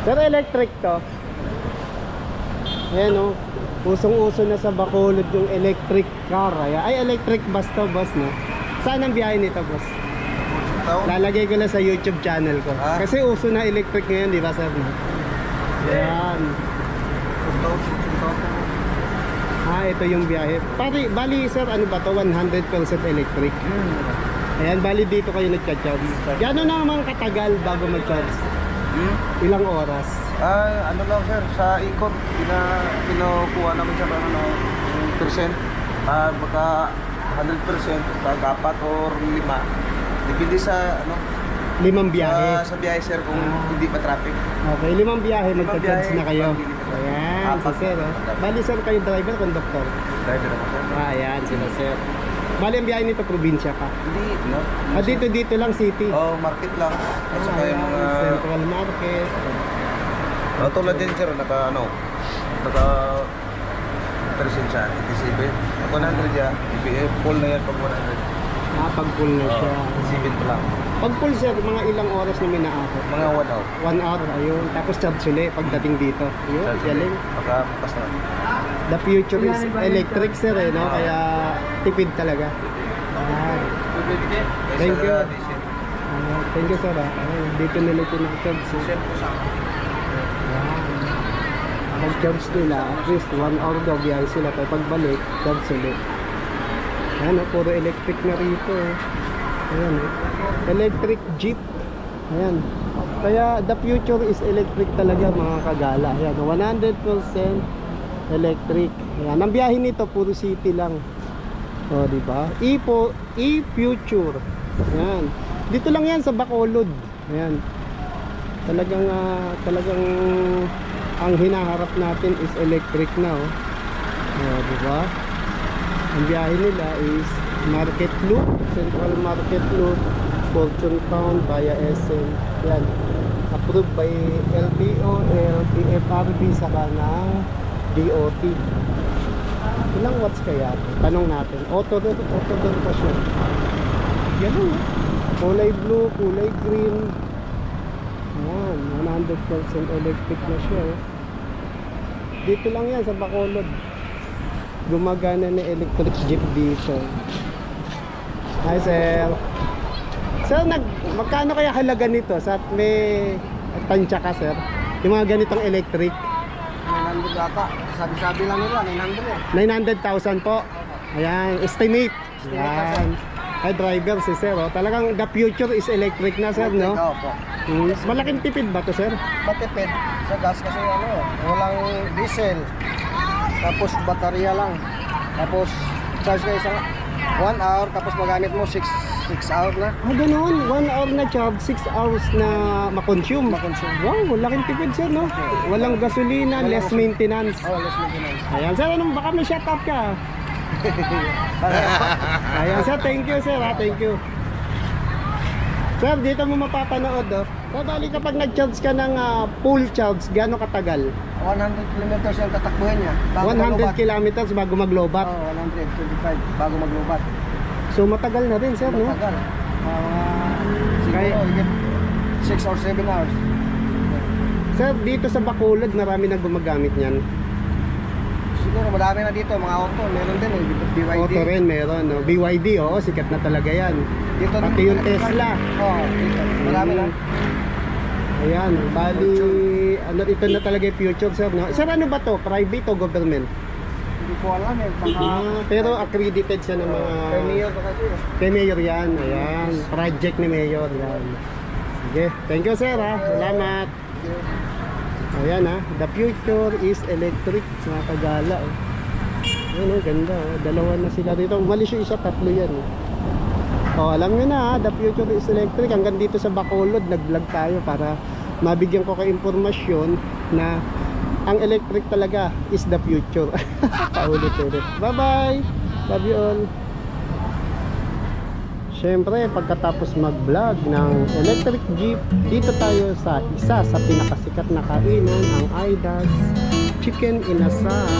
Sir, electric to. Ayan o. Usong-uso na sa Bacolod yung electric car. Ay, ay electric bus to, boss, no? Saan ang biyahe nito, boss? Lalagay ko lang sa YouTube channel ko. Ah. Kasi uso na electric ngayon, di ba, sir? Ayan. Ah, ito yung biyahe. Pari, bali, sir, ano ba to? 100% electric. Ayan, bali dito kayo nagcha-charge. Gano'n naman katagal bago mag-charge? Hmm? Ilang oras? Ah, ano lang sir, sa ikot, pina, kinukuha namin sa ano, yung percent. Ah, baka 100%, pag apat or lima. Depende sa, ano, Limang biyahe. sa, sa biyahe sir kung hindi pa traffic. Okay, limang biyahe, Limang biyahe, na kayo. pag Ayan, si Apat. sir. Oh. Bali, sir, kayo driver, conductor. Driver naman sir. Ah, ayan, sila sir. Bali, ang biyahe nito, probinsya pa. Hindi, no? Ah, dito, dito lang, city. Oh, market lang. At saka Ah, yung ayan, mga... Central Ano tulad din sir, naka ano, naka percent siya, 87. 100 ya, ibigay full na yan pag 100. Ah, pag full na siya. Oh, 7 pa lang. Pag full, sir, mga ilang oras na minaakot? Mga 1 hour. One hour, ayun. Tapos charge ulit pagdating dito. Ayun, galing. Baka pas na. The future is electric, sir, eh, no? Kaya tipid talaga. Ah, Thank you. ah, thank you, sir. Ah. Ayun, dito nila pinag-charge. eh. Yan. Pag-charge nila, at least one hour daw biyahe sila. Kaya pagbalik, charge ulit. Ayan, oh, puro electric na rito. eh. Ayan, oh. electric jeep. Ayan. Kaya the future is electric talaga mga kagala. Ayan, 100% electric. Ayan, ang biyahe nito puro city lang. O, di ba? E-po, e-future. Ayan. Dito lang yan sa Bacolod. Ayan. Talagang ah, talagang ang hinaharap natin is electric na, oh. O, di? Ang biyahe nila is Market Loop, Central Market Loop, Fortune Town via SM. Yan. Approved by LTO, LTFRB saka ng DOT. Ilang watts kaya? Tanong natin. Auto auto pa siya. Yan o. Kulay blue, kulay green. Yan, 100% electric na siya. oh. Dito lang yan sa Bacolod gumagana na electric jeep dito. Hi, sir. Sir, nag, magkano kaya halaga nito? Sa may tansya ka, sir? Yung mga ganitong electric? 900 yata. Sabi-sabi lang nila, 900 eh. 900,000 po. Ayan, estimate. Ayan. Ay, driver si sir. Oh. Talagang the future is electric na, sir, no? Oo po. Mm, malaking tipid ba to, sir? Matipid sa gas kasi ano, walang diesel. Tapos baterya lang. Tapos charge ka isang 1 hour tapos magamit mo 6 6 hour na. Ah, ganun. 1 hour na charge, 6 hours na makonsume. Makonsume. Wow, laking tipid, sir, no? Walang gasolina, Walang less maintenance. Oh, less maintenance. Ayan, sir, anong baka may shout out ka? Ayan, sir, thank you, sir, ha, thank you. Sir, dito mo mapapanood, oh. Bali kapag nag-charge ka ng ah, full charge, gaano katagal? 100 kilometers yung tatakbuhin niya. 100 kilometers bago maglobat. Oh, 125 bago maglubat. So, matagal na rin, sir, no? Matagal. Mga siguro Kaya- higit 6 or 7 hours. Sir, dito sa Bacolod, marami na gumagamit niyan. Siguro madami na dito, mga auto, meron din eh, BYD. Auto rin, meron, no? BYD, oo, sikat na talaga yan. Dito Pati yung Tesla. Oo, oh, dito. Marami na. Ayan, bali, ano, ito na talaga yung future, sir, no? Sir, ano ba to? Private o government? Hindi ko alam eh. Baka, Ah, pero accredited siya ng mga... kay Mayor pa kasi. eh. Kay Mayor yan, ayan. Project ni Mayor, yan. Sige, thank you, sir, ha? Salamat. Ayan, ha? The future is electric, mga kagala, oh. Ayan, oh, ganda, oh. Dalawa na sila dito. Umalis yung isa, tatlo yan, oh. Oh, alam nyo na ha, the future is electric. Hanggang dito sa Bacolod, nag-vlog tayo para mabigyan ko kayo impormasyon na ang electric talaga is the future. Paulit-ulit. Bye-bye! Love you all! Siyempre, pagkatapos mag-vlog ng electric jeep, dito tayo sa isa sa pinakasikat na kainan, ang Aidas Chicken Inasal.